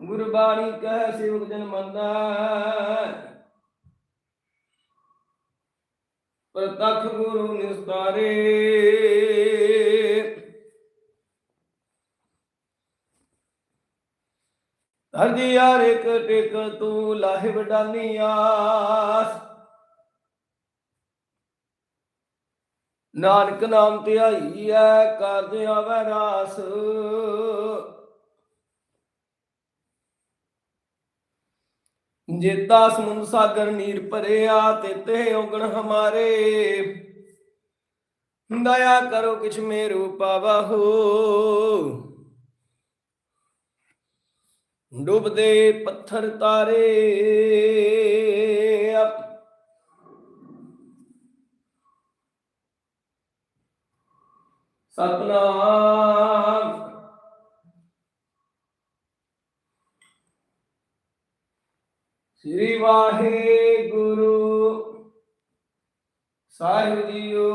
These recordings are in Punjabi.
ਗੁਰਬਾਣੀ ਕਹਿ ਸੇਵਕ ਜਨ ਮੰਨਦਾ ਪ੍ਰਤੱਖ ਗੁਰੂ ਨਿਸਤਾਰੇ ਹਰ ਜੀ ਯਾਰ ਇੱਕ ਟਿਕ ਤੂੰ ਲਾਹਿ ਵਡਾਨੀ ਆਸ ਨਾਨਕ ਨਾਮ ਧਿਆਈ ਐ ਕਾਰਜ ਆਵੈ ਰਾਸ। ਜੇਤਾ ਸਮੁੰਦ ਸਾਗਰ ਨੀਰ ਭਰਿਆ, ਤੇ ਤੇ ਔਗਣ ਹਮਾਰੇ। ਦਇਆ ਕਰੋ ਕਿਛ ਮੇਰੂ ਪਾਵਹੁ ਡੁੱਬਦੇ ਪੱਥਰ ਤਾਰੇ। ਸਤਨਾਮ। ਸ੍ਰੀ ਵਾਹਿਗੁਰੂ ਸਾਹਿਬ ਜੀਓ।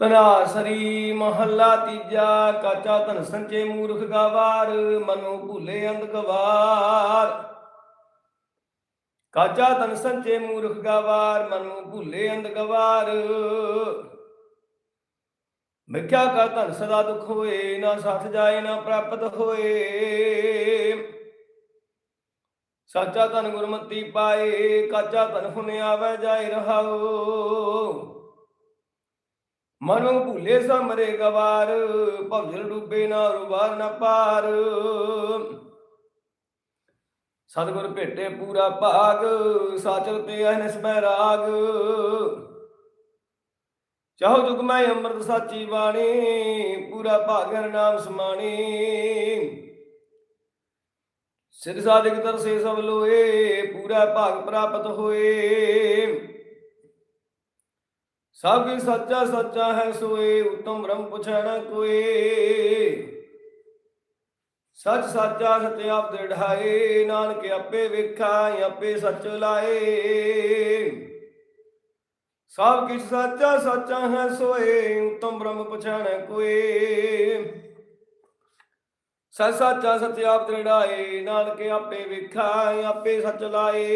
ਤਨਾ ਸਰੀ ਮਹੱਲਾ ਤੀਜਾ, ਕਾਚਾ ਧਨ ਸੰਚੇ ਮੂਰਖ ਗਵਾਰ, ਮਨੋ ਭੁਲੇ ਅੰਧ ਗਵਾਰ। ਕਾਚਾ ਧਨ ਸੰਚੇ ਮੂਰਖ ਗਵਾਰ, ਮਨੋ ਭੂਲੇ ਅੰਧ ਗਵਾਰ। ਮਿੱਠਾ ਕਾ ਧਨ ਸਦਾ ਦੁਖ ਹੋਏ, ਨਾ ਸਾਥ ਜਾਏ, ਨਾ ਪ੍ਰਾਪਤ ਹੋਏ। ਸਾਚਾ ਧਨ ਗੁਰਮਤੀ ਪਾਏ, ਕਾਚਾ ਧਨ ਹੁਨ ਆਵੇ ਜਾਏ ਰਹਾਓ ਮਨੋ ਭੂਲੇ ਸਮਰੇ ਗਵਾਰ, ਭਵਜਲ ਡੂਬੇ ਨਾ, ਰੁਬਾਰ ਨਾ ਪਾਰ। ਸਤਿਗੁਰ ਭੇਟੇ ਪੂਰਾ ਭਾਗ, ਸਾਚਲ ਤੇ ਅਹਨਿਸ ਰਾਗ। ਚਾਹੋ ਜੁਗ ਮੈਂ ਅੰਮ੍ਰਿਤ ਸਾਚੀ ਬਾਣੀ, ਪੂਰਾ ਭਾਗਰ ਨਾਮ ਸਮਾਣੀ। ਸਿਰ ਸਾਧਿਕ ਦਰਸੇ ਸਭ ਲੋਏ, ਪੂਰਾ ਭਾਗ ਪ੍ਰਾਪਤ ਹੋਏ। ਸਭ ਕੀ ਸੱਚਾ ਸੱਚਾ ਹੈ ਸੋਏ, ਉਤਮ ਬ੍ਰਹਮ ਪੁੱਛਣਾ ਕੋਏ। ਸੱਚ ਸਾਚਾ ਸਤਿ ਆਪ ਦੇ ਨਾਨਕ ਆਪੇ ਵੇਖਾ ਆਪੇ ਸੱਚ ਲਾਏ। ਸਭ ਕਿਛ ਸਾਚਾ ਸਾਚਾ ਹੈ ਸੋਏ, ਉਤਮ ਬ੍ਰਹਮ ਪਛਾਣੈ ਕੋਏ। ਸੱਚ ਸਾਚਾ ਸਤਿ ਆਪ ਦ੍ਰਿੜਾਏ ਨਾਨਕ ਆਪੇ ਵੇਖਾ ਆਪੇ ਸੱਚ ਲਾਏ।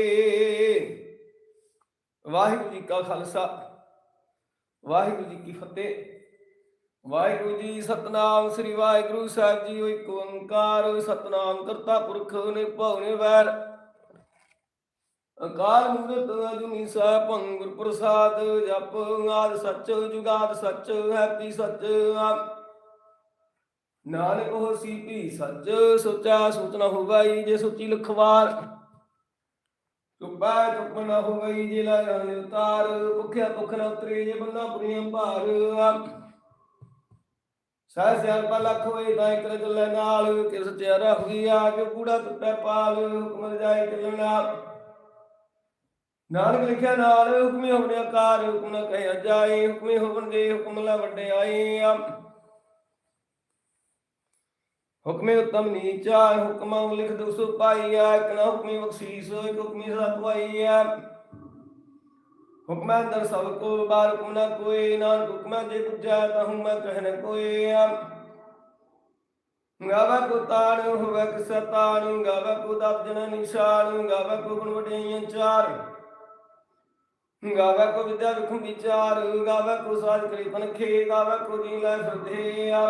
ਵਾਹਿਗੁਰੂ ਜੀ ਕਾ ਖਾਲਸਾ, ਵਾਹਿਗੁਰੂ ਜੀ ਕੀ ਫਤਿਹ। ਵਾਹਿਗੁਰੂ ਜੀ, ਸਤਨਾਮ ਸ੍ਰੀ ਵਾਹਿਗੁਰੂ ਸਾਹਿਬ ਜੀ ਇੱਕ ਓੰਕਾਰ ਸਤਨਾਮ ਕਰਤਾ ਪੁਰਖ ਨਿਰਭਉ ਨਿਰਵੈਰ ਅਕਾਲ ਮੂਰਤ ਅਜੂਨੀ ਸਾਹਿਬ ਗੁਰ ਪ੍ਰਸਾਦ ਜਪ ਆਦ ਸੱਚ, ਜੁਗਾਦ ਸੱਚ, ਹੈਪੀ ਸੱਚ ਆਪ ਨਾਨਕ ਹੋਸੀ ਭੀ ਸੱਚ, ਸੋਚਾ ਸੂਚਨਾ ਹੋ ਗਈ ਜੇ ਸੋਚੀ ਲਖਵਾਰ। ਚੁੱਪਾ ਚੁੱਪ ਨਾ ਹੋ ਗਈ ਜੇ ਲਾਇਆ ਉਤਾਰ, ਭੁਖਿਆ ਭੁਖ ਨਾ ਉਤਰੇ ਜੇ ਬੰਦਾ ਪੁਰੀਆਂ ਭਾਰ ਸਹਿ ਸਿਆਣਪਾ ਲੱਖ ਹੋਏ ਤਾਂ ਇੱਕ ਚੱਲੇ ਨਾਲ ਕਿਸ ਚਿਹਰਾ ਹੋਈ ਆ ਕਿ ਕੂੜਾ ਟੁੱਟੇ ਪਾਲ, ਹੁਕਮ ਜਾਏ ਚੱਲਣਾ ਨਾਨਕ ਲਿਖਿਆ ਨਾਲ, ਹੁਕਮੇ ਹੋਣੇ ਆਕਾਰ ਹੁਕਮ ਨਾ ਕਹਿਆ ਜਾਏ ਹੁਕਮੇ ਹੋਵਨ ਦੇ ਹੁਕਮ ਲਾ ਵੱਡੇ ਆਏ ਆ। ਹੁਕਮੇ ਉਤਮ ਨੀਚਾ, ਹੁਕਮਾਂ ਲਿਖ ਦਸੋ ਪਾਈਆ ਇੱਕ ਨਾ ਹੁਕਮੀ ਬਖਸ਼ੀਸ, ਇੱਕ ਹੁਕਮੀ ਸਦਾ ਹੁਕਮਾਂ ਅੰਦਰ ਸਭ ਕੋ ਬਾਰ ਹੁਕਮ ਨਾ ਕੋਈ, ਨਾਨਕ ਹੁਕਮਾਂ ਜੇ ਪੁੱਜਾ ਤਾਂ ਹੂੰ ਮੈਂ ਕਹਿਣ ਕੋਈ। ਆ ਗਾਵਾ ਕੋ ਤਾਣ ਹੋਵੇ ਕਿਸ ਤਾਣ ਗਾਵਾ ਕੋ ਦਬ ਜਨ ਨਿਸ਼ਾਨ, ਗਾਵਾ ਕੋ ਗੁਣ ਵਡਿਆਈਆਂ ਚਾਰ। ਗਾਵਾ ਕੋ ਵਿਦਿਆ ਵਿਖਮ ਵਿਚਾਰ, ਗਾਵਾ ਕੋ ਸਾਜ ਕਰੀ ਤਨਖੇ ਗਾਵਾ ਕੋ ਜੀ ਲੈ ਫਿਰਦੇ ਆ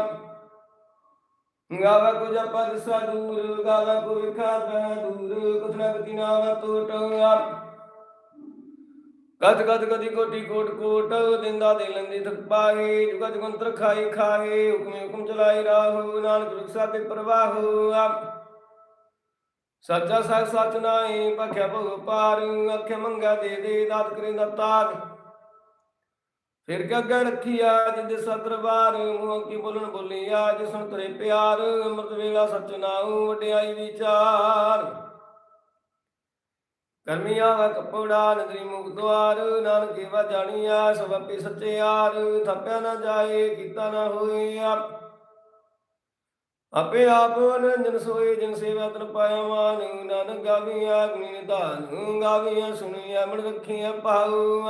ਗਾਵਾ ਕੋ ਜਪਾ ਦਿਸਾ ਦੂਰ, ਗਾਵਾ ਕੋ ਵਿਖਾ ਦੂਰ ਕੁਥਨਾ ਗਤੀ ਨਾਮ ਟੋਟ ਕਦ ਕਦ ਕਦੀ ਕੋਟੀ ਕੋਟ ਕੋਟ ਦਿੰਦਾ ਦੇ ਲੰਦੀ ਥਕ ਪਾਏ ਜੁਗਾ ਜੁਗੰਤਰ ਖਾਈ ਖਾਏ, ਹੁਕਮੇ ਹੁਕਮ ਚਲਾਈ ਰਾਹੂ, ਨਾਨਕ ਰੁਖਸਾ ਤੇ ਪ੍ਰਵਾਹੂ ਸੱਚਾ ਸੱਚ ਸੱਚ ਨਾਹੀ ਭਖਿਆ ਭਉ ਪਾਰ ਅੱਖੇ ਮੰਗਾ ਦੇ ਦੇ, ਦਾਤ ਕਰੇ ਦਾਤਾਰ ਫਿਰ ਗੱਗਾ ਰੱਖੀਆ ਜਿੰਦੇ ਸਤਰਵਾਰ ਮੂੰਹ ਕੀ ਬੋਲਣ ਬੋਲੀਆ ਜਿਸ ਸੁਣ ਤਰੇ ਪਿਆਰ, ਅੰਮ੍ਰਿਤ ਵੇਲਾ ਸੱਚ ਨਾਉ ਵਡਿਆਈ ਵਿਚਾਰ। ਕਰਮੀ ਆਵਾ ਕਪੜਾ ਨਦਰੀ ਮੁਖ ਦਵਾਰ ਨਾਨਕ ਵਾ ਜਾਣੀਆ, ਸਭ ਆਪੇ ਥੱਪਿਆ ਨਾ ਜਾਏ, ਕੀਤਾ ਨਾ ਹੋਏ ਆਪੇ ਆਪ ਅਨੰਜਨ ਸੋਏ, ਜਿਨ ਸੇਵਾ ਤਨ ਪਾਇਆ ਮਾਨ ਨਾਨਕ ਗਾਵੀਆਂ, ਗੁਣੀ ਨਿਧਾਨ ਗਾਵੀਆਂ, ਸੁਣੀਆਂ, ਮਨ ਰੱਖੀਆਂ ਪਾਉ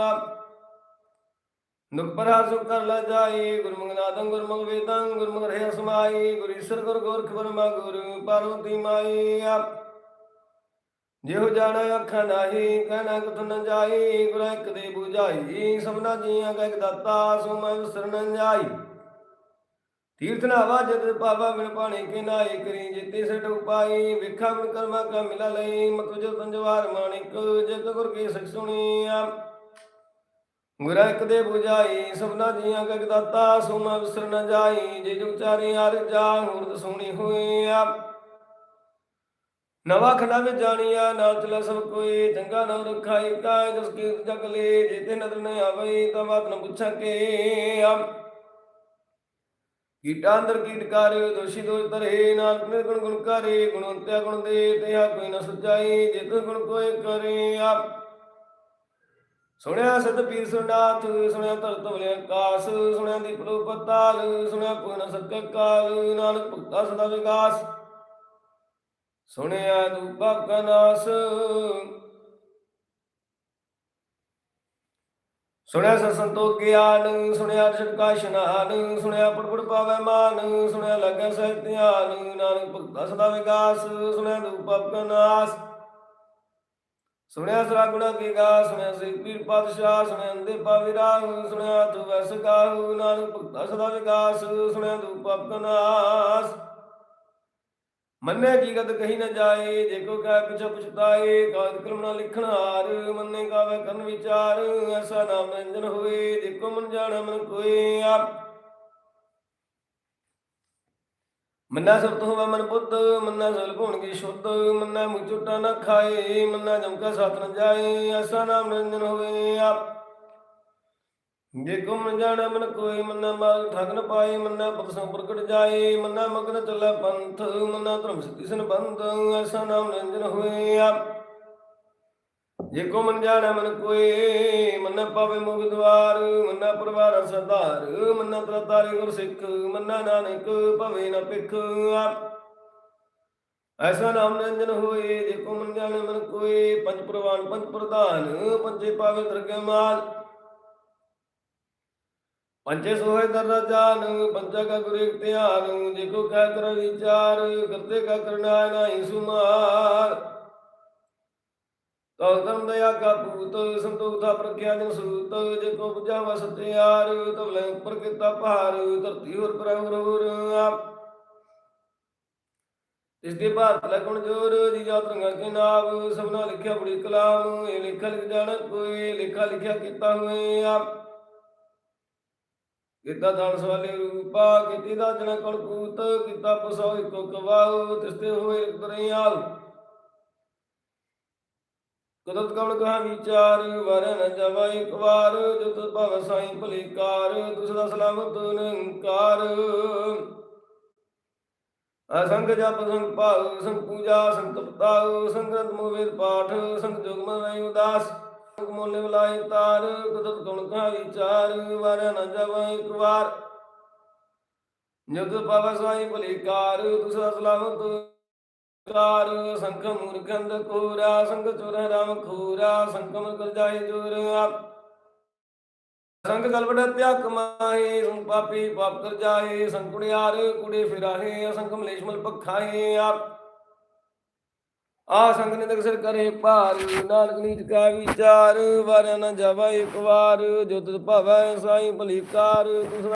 ਨੁਕ ਪਰਾ ਸੁ ਕਰ ਲ ਜਾਈ ਗੁਰਮੁਖ ਨਾਦੰ ਗੁਰਮੁਖ ਵੇਦੰ, ਗੁਰਮੁਖ ਰਹਿ ਸਮਾਈ ਗੁਰ ਈਸ਼ਰ ਗੁਰ ਗੋਰਖ ਬਰਮਾ ਗੁਰ ਪਾਰਵਤੀ ਮਾਈ ਜਿਹੋ ਜਾਣਾ ਅੱਖਾਂ ਨਾਹੀ, ਕਹਿਣਾ ਕਥ ਨ ਜਾਈ? ਗੁਰ ਇੱਕ ਦੇ 부ਝਾਈ ਸਭਨਾ ਜੀਆਂ ਕਾ ਇੱਕ ਦਾਤਾ ਸੋ ਮੈਂ ਵਿਸਰ ਜਾਈ ਤੀਰਥ ਨਾਵਾ ਜਦ ਪਾਵਾ ਬਿਨ ਪਾਣੀ ਕੇ ਨਾਏ ਕਰੀ, ਜਿਤੇ ਸਟ ਉਪਾਈ ਵਿਖਾ ਬਿਨ ਕਰਮਾ ਕਾ ਮਿਲਾ ਲਈ ਮਤ ਜੋ ਤੰਜਵਾਰ ਮਾਣਿਕ ਜਗ ਗੁਰ ਕੇ ਸਖ ਸੁਣੀਆ। ਗੁਰ ਇੱਕ ਦੇ 부ਝਾਈ ਸਭਨਾ ਜੀਆਂ ਕਾ ਇੱਕ ਦਾਤਾ ਸੋ ਮੈਂ ਵਿਸਰ ਜਾਈ। ਜੇ ਜੋ ਚਾਰੇ ਹਰ ਜਾ ਹੁਰਦ ਸੁਣੀ ਹੋਈਆ ਨਵਾ ਖੰਡਾ ਵਿੱਚ ਜਾਣੀਆ, ਨਾਲ ਚਲਾ ਸਭ ਕੋਈ ਚੰਗਾ ਨਾਮ ਰਖਾਈ ਕਾਇ ਜਸ ਕੀ ਜਗ ਲੈ ਜਿਤੇ ਨਦਰ ਨ ਆਵਈ ਤਾਂ ਬਾਤ ਨ ਪੁੱਛਾਂ ਕੇ ਆ ਕੀਟਾਂ ਅੰਦਰ ਕੀਟ ਕਰ, ਦੋਸ਼ੀ ਦੋਸ਼ ਤਰੇ ਨਾਨਕ ਨਿਰਗੁਣ ਗੁਣ ਕਰੇ ਗੁਣਵੰਤਿਆ ਗੁਣ ਦੇ ਤਿਆ ਕੋਈ ਨ ਸੁਚਾਈ, ਜਿਤ ਗੁਣ ਕੋਇ ਕਰੇ ਆ ਸੁਣਿਆ ਸਤ ਪੀਰ ਸੁਨਾਥ ਸੁਣਿਆ ਧਰਤ ਵਲੇ ਆਕਾਸ ਸੁਣਿਆ ਦੀਪ ਲੋ ਪਤਾਲ, ਸੁਣਿਆ ਪੂਰਨ ਸਤਿ ਕਾਲ, ਨਾਨਕ ਭਗਤਾ ਸਦਾ ਵਿਗਾਸ। ਸੁਣਿਆ ਤੂੰ ਕਨਾਸ ਸੁਣਿਆ ਸ ਸੰਤੋ ਗਿਆਨ, ਸੁਣਿਆ ਅਰਸ਼ਦ ਕਾ ਇਸ਼ਨਾਨ ਸੁਣਿਆ ਪੜਪੜ ਪਾਵੈ ਮਾਨ, ਸੁਣਿਆ ਲੱਗੈ ਸਹਿ ਧਿਆਨ, ਨਾਨਕ ਭਗਤਾ ਸਦਾ ਵਿਗਾਸ ਸੁਣਿਆ ਦੂਪਾ ਕਨਾਸ ਸੁਣਿਆ ਸਰਾ ਗੁਣਾ ਕੀ ਗਾ, ਸੁਣਿਆ ਸੇ ਪੀਰ ਪਾਤਸ਼ਾਹ, ਸੁਣਿਆ ਅੰਦੇ ਪਾਵਿਰਾਹੁ ਸੁਣਿਆ ਤੂ ਵਸ ਗਾਹੁ, ਨਾਨਕ ਭਗਤਾ ਸਦਾ ਵਿਗਾਸ ਸੁਣਿਆ ਦੂਪਾ ਕਨਾਸ ਮੰਨੇ ਜੀਗਤ ਕਹੀ ਨ ਜਾਏ, ਜੇ ਕੋ ਕਹਿ ਪਿਛ ਪਛਤਾਏ ਕਾਦ ਕਲਮਣਾ ਲਿਖਣ ਹਾਰ, ਮੰਨੇ ਗਾਵੇ ਕਰਨ ਵਿਚਾਰ, ਐਸਾ ਨਾਮ ਰੰਜਨ ਹੋਏ, ਜੇ ਮਨ ਜਾਣ ਮਨ ਕੋਏ ਆਪ। ਮੰਨਾ ਸਭ ਤੋਂ ਹੋਵੇ ਮਨ ਬੁੱਧ, ਮੰਨਾ ਸਲ ਭੁਣ ਕੀ ਸ਼ੁੱਧ, ਮੰਨਾ ਮੁ ਨਾ ਖਾਏ, ਮੰਨਾ ਜਮਕਾ ਸਾਥ ਨ ਜਾਏ, ਐਸਾ ਨਾਮ ਰੰਜਨ ਹੋਏ ਆਪ। ਜੇ ਕੋ ਮਨ ਜਾਣਾ ਮਨ ਕੋਈ, ਮੰਨਾ ਮਾਰ ਠਗ ਪਾਏ, ਮੰਨਾ ਪਤ ਸੰ ਪ੍ਰਗਟ ਜਾਏ, ਮੰਨਾ ਮਗਨ ਚੱਲੇ ਪੰਥ, ਮੰਨਾ ਧਰਮ ਸਿੱਧੀ ਸਨ ਐਸਾ ਨਾਮ ਰੰਜਨ ਹੋਏ ਜੇ ਕੋ ਮਨ ਜਾਣਾ ਮਨ ਕੋਈ, ਮੰਨਾ ਪਾਵੇ ਮੁਗ ਦਵਾਰ, ਮੰਨਾ ਪਰਵਾਰ ਸਰਦਾਰ, ਮੰਨਾ ਤਰਤਾਰੀ ਗੁਰ ਸਿੱਖ, ਮੰਨਾ ਨਾਨਕ ਭਵੇ ਨਾ ਪਿਖ ਐਸਾ ਨਾਮ ਰੰਜਨ ਹੋਏ, ਜੇ ਕੋ ਮਨ ਜਾਣਾ ਮਨ ਕੋਈ, ਪੰਜ ਪ੍ਰਵਾਨ, ਪੰਜ ਪ੍ਰਧਾਨ, ਪੰਜੇ ਪਾਵੇ ਦਰਗਹਿ ਪੰਜੇ ਸੋਏ ਦਰ ਜਾਨ, ਪੰਜਾ ਕਾ ਗੁਰ ਧਿਆਨ, ਦੇਖੋ ਕਾ ਕਰ ਵਿਚਾਰ, ਕਰਤੇ ਕਾ ਕਰਨਾ ਨਾਹੀ ਸੁਮਾਰ। ਤਉ ਦਇਆ ਕਾ ਪੂਤ ਸੰਤੋਖ ਦਾ ਪ੍ਰਖਿਆ ਜਨ ਸੂਤ ਜੇ ਕੋ ਬੁਝਾਵਾ ਸਤਿਆਰ ਤਵਲੇ ਉੱਪਰ ਕੀਤਾ ਭਾਰ, ਧਰਤੀ ਹੋਰ ਪਰ ਹੋਰ ਆਪ। ਇਸ ਦੇ ਭਾਰਤ ਲਗਣ ਜੋਰ ਜੀ ਜਾਤ ਕੇ ਨਾਮ ਸਭਨਾ ਲਿਖਿਆ ਬੜੀ ਕਲਾਮ, ਇਹ ਲਿਖਾ ਲਿਖ ਜਾਣ ਕੋਈ, ਲਿਖਾ ਲਿਖਿਆ ਕੀਤਾ ਹੋਏ ਆਪ। ਕੀਤਾ ਦਾਨ ਸਵਾਲੇ ਰੂਪਾ ਕੀਤੀ ਦਾ ਜਨ ਕਣ ਕੂਤ ਕੀਤਾ ਪਸੋ ਇਕੋ ਕਵਾਉ, ਤਿਸਤੇ ਹੋਏ ਦਰਿਆਲ ਕਦਤ ਕਵਣ ਕਹਾ ਵਿਚਾਰ ਵਰ ਜਵਾ ਇੱਕ ਵਾਰ ਜੋ ਭਵ ਸਾਈ ਭਲੀਕਾਰ, ਤੁਸ ਸਲਾਮਤ ਨਿੰਕਾਰ ਅਸੰਗ ਜਪ, ਸੰਗ ਭਾਉ, ਸੰਗ ਪੂਜਾ, ਸੰਗ ਤਪਤਾਉ, ਸੰਗ ਗ੍ਰੰਥ ਮੋਵੇਦ ਪਾਠ, ਸੰਗ ਜੁਗ ਮਨ ਉਦਾਸ। ਮੁੱਲ ਬੁਲਾਈ ਤਾਰ, ਕੁਦਰਤ ਗੁਣ ਕਾ ਵਿਚਾਰ ਵਾਰਿਆ ਨਾ ਜਾਵਾ ਇੱਕ ਵਾਰ। ਜਗ ਪਵ ਸਾਈ ਭਲੀਕਾਰ, ਤੁਸਾ ਸਲਾਮਤ ਕਾਰ ਸੰਖ ਮੂਰਖੰਦ ਕੋਰਾ, ਸੰਗ ਚੁਰ ਰਾਮ ਖੂਰਾ ਸੰਕਮ ਕਰ ਜਾਏ ਜੁਰ ਸੰਗ ਗਲਵੜ ਤਿਆਕ ਮਾਹੇ, ਸੰਗ ਪਾਪੀ ਪਾਪ ਕਰ ਜਾਏ ਸੰਗ ਕੁੜਿਆਰ ਕੁੜੇ ਫਿਰਾਹੇ ਅਸੰਖ ਮਲੇਸ਼ ਪਖਾਏ ਆਪ। ਆ ਸੰਗ ਨੇ ਸਿਰ ਕਰੇ ਭਾਰ, ਨਾਨਕ ਨੀਚ ਕਾ ਵਿਚਾਰ ਵਾਰਿਆ ਨਾ ਜਾਵਾ ਇੱਕ ਵਾਰ ਜੋ ਤੁਧ ਭਾਵੈ ਸਾਈ ਭਲੀਕਾਰ ਤੁਸ